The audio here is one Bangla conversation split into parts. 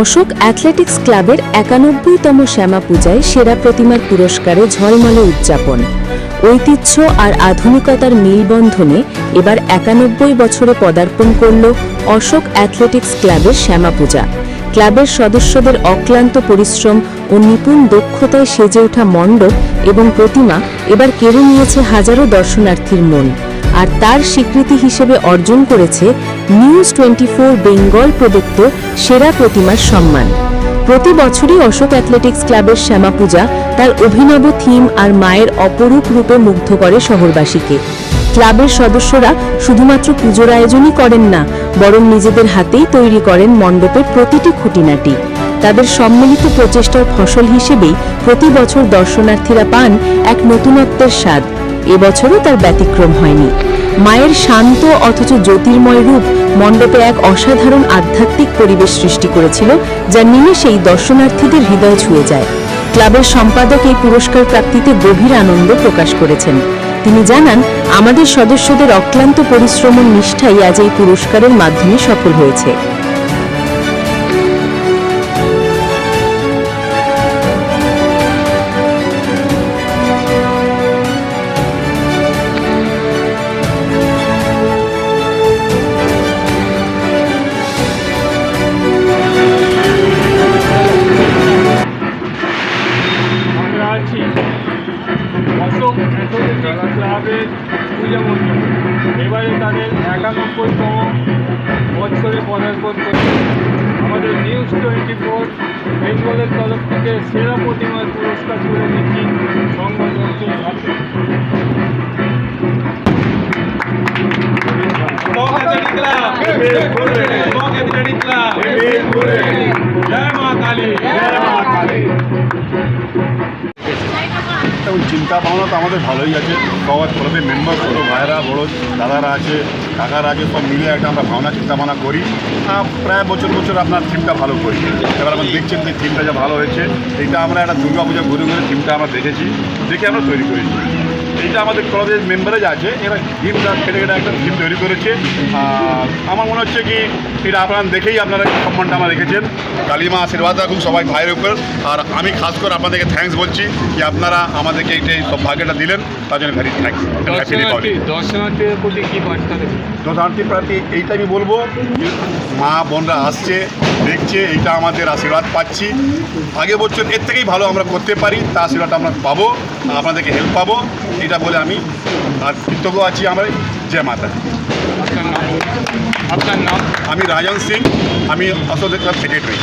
অশোক অ্যাথলেটিক্স ক্লাবের একানব্বইতম শ্যামা পূজায় সেরা প্রতিমার পুরস্কারে ঝলমলে উদযাপন। ঐতিহ্য আর আধুনিকতার মিলবন্ধনে এবার একানব্বই বছরে পদার্পণ করল অশোক অ্যাথলেটিক্স ক্লাবের শ্যামা পূজা। ক্লাবের সদস্যদের অক্লান্ত পরিশ্রম ও নিপুণ দক্ষতায় সেজে ওঠা মণ্ডপ এবং প্রতিমা এবার কেড়ে নিয়েছে হাজারো দর্শনার্থীর মন। আর তার স্বীকৃতি হিসেবে অর্জন করেছে নিউজ টোয়েন্টি ফোর বেঙ্গল প্রদত্ত সেরা প্রতিমার সম্মান। প্রতি বছরই অশোক অ্যাথলেটিক্স ক্লাবের শ্যামা পূজা তার অভিনব থিম আর মায়ের অপরূপ রূপে মুগ্ধ করে শহরবাসীকে। ক্লাবের সদস্যরা শুধুমাত্র পুজোর আয়োজনই করেন না, বরং নিজেদের হাতেই তৈরি করেন মণ্ডপের প্রতিটি খুঁটিনাটি। তাদের সম্মিলিত প্রচেষ্টার ফসল হিসেবেই প্রতি বছর দর্শনার্থীরা পান এক নতুনত্বের স্বাদ। এবছরও তার ব্যতিক্রম হয়নি। মায়ের শান্ত অথচ জ্যোতির্ময় রূপ মণ্ডপে এক অসাধারণ আধ্যাত্মিক পরিবেশ সৃষ্টি করেছিল, যা নিমেষেই দর্শনার্থীদের হৃদয় ছুঁয়ে যায়। ক্লাবের সম্পাদক এই পুরস্কার প্রাপ্তিতে গভীর আনন্দ প্রকাশ করেছেন। তিনি জানান, আমাদের সদস্যদের অক্লান্ত পরিশ্রম ও নিষ্ঠাই আজ এই পুরস্কারের মাধ্যমে সফল হয়েছে। অশোক ক্লাবের পূজা মণ্ডপ এবারে তাদের একানব্বইতম বছরে পদার্পণ করছে আমাদের নিউজ টোয়েন্টি ফোর বেঙ্গলের তরফ থেকে সেরা প্রতিমার পুরস্কার তুলে দিচ্ছি Club! জয় মা কালী এবং চিন্তা ভাবনা তো আমাদের ভালোই আছে। সবার ক্লাবের মেম্বার ছোটো ভাইরা বড় দাদারা আছে, কাকারা আছে, সব মিলে একটা আমরা ভাবনা চিন্তা ভাবনা করি প্রায় বছর বছর আপনার থিমটা ভালো করি। এবার আমরা দেখছেন যে থিমটা যা ভালো হয়েছে। এইটা আমরা একটা দুর্গাপূজা ঘুরে ঘুরে থিমটা আমরা দেখেছি। দেখে আমরা তৈরি করেছি। এইটা আমাদের ক্লাবের মেম্বারে যা আছে এরা থিমটা কেটে কেটে একটা থিম তৈরি করেছে। আমার মনে হচ্ছে কি এটা আপনারা দেখেই আপনারা সম্মানটা আমার রেখেছেন। কালিমা আশীর্বাদ রাখুন সবাই ভাইয়ের উপর। আর আমি খাস করে আপনাদেরকে থ্যাঙ্কস বলছি যে আপনারা আমাদেরকে এই সৌভাগ্যটা দিলেন তার জন্য ভেরি থ্যাঙ্কস দর্শনার্থী প্রতি কি বার্তা দেবে দশান্তি প্রার্থী এইটা আমি বলব মা বোনরা আসছে দেখছে এইটা আমাদের আশীর্বাদ পাচ্ছি। আগে বছর এর থেকেই ভালো আমরা করতে পারি তা আশীর্বাদটা আমরা পাবো আপনাদেরকে হেল্প পাবো। এটা বলে আমি আর কৃতজ্ঞ আছি আমার জয় মাতা। আপনার নাম? আমি রাজন সিং আমি অশোক ক্লাব সেক্রেটারি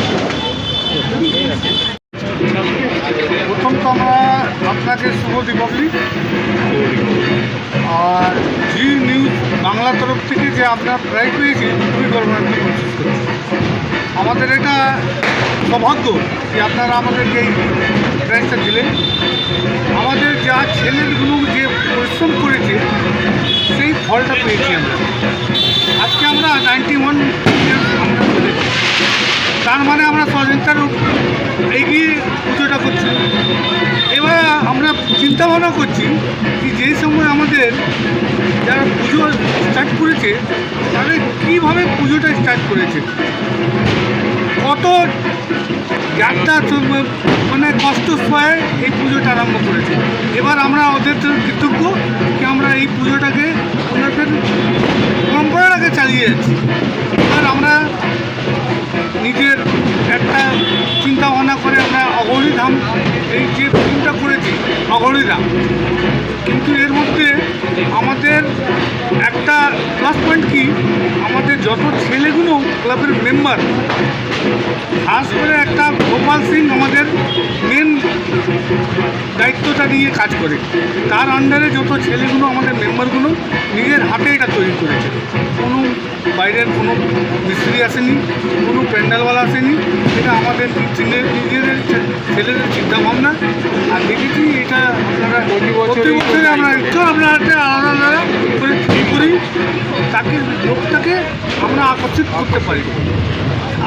প্রথম তো আমরা আপনাকে শুভ দীপাবলি। আর জি নিউজ বাংলা তরফ থেকে যে আপনার প্রাইজ পেয়েছি খুবই গর্বান্বিত করছি আমাদের এটা সৌভাগ্য যে আপনারা আমাদেরকে এই প্রাইজটা দিলেন। আমাদের যা ছেলেগুলো পরিশ্রম করেছে, সেই ফলটা পেয়েছি আমরা। আজকে আমরা নাইনটি ওয়ান তার মানে আমরা স্বাধীনতার এগিয়ে পুজোটা করছি। এবার আমরা চিন্তা ভাবনা করছি যে যেই সময় আমাদের যারা পুজো স্টার্ট করেছে তাদের কীভাবে পুজোটা স্টার্ট করেছে? কত যাত্রা মানে কষ্ট সয়ে এই পুজোটা আরম্ভ করেছে। এবার আমরা ওদের কৃতজ্ঞ যে আমরা এই পুজোটাকে ওনাদের পরম্পরাটাকে চালিয়ে যাচ্ছি। এবার আমরা নিজের একটা চিন্তা ভাবনা করে আমরা অগণী ধাম, এই যে চিন্তা করেছি, অগণী ধাম। কিন্তু এর মধ্যে আমাদের একটা প্লাস পয়েন্ট কি? আমাদের যত ছেলেগুলো ক্লাবের মেম্বার খাস করে গোপাল সিং আমাদের মেন দায়িত্বটা নিয়ে কাজ করে। তার আন্ডারে যত ছেলেগুলো আমাদের মেম্বারগুলো নিজের হাতে এটা তৈরি করেছে। কোনো বাইরের কোনো মিস্ত্রি আসেনি কোনো প্যান্ডেলওয়ালা আসেনি। এটা আমাদের নিজেদের ছেলেদের চিন্তাভাবনা। আর দেখেছি এটা আপনারা প্রতি বছরে আমরা একটু আলাদা আলাদা করে করি তাকে, লোকটাকে আমরা আকর্ষিত করতে পারি।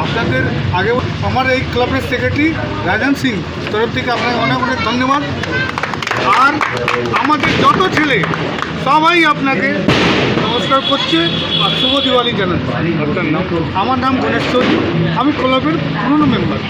আপনাদের আগে আমার এই ক্লাবের সেক্রেটারি রাজন সিং তরফ থেকে আপনাকে অনেক অনেক ধন্যবাদ। আর আমাদের যত ছেলে, সবাই আপনাকে নমস্কার করছে আর শুভ দিওয়ালি জানাচ্ছে। আপনার নাম, আমার নাম গণেশ চৌধুরী। আমি ক্লাবের পুরনো মেম্বার